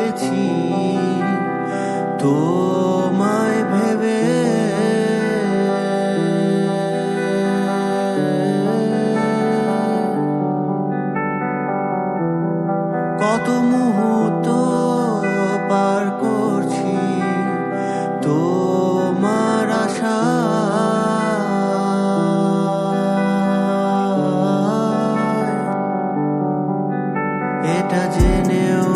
কেঁদেছি তোমায় ভেবে কত মুহূর্ত পার করছি তোমার আশা। এটা জেনেও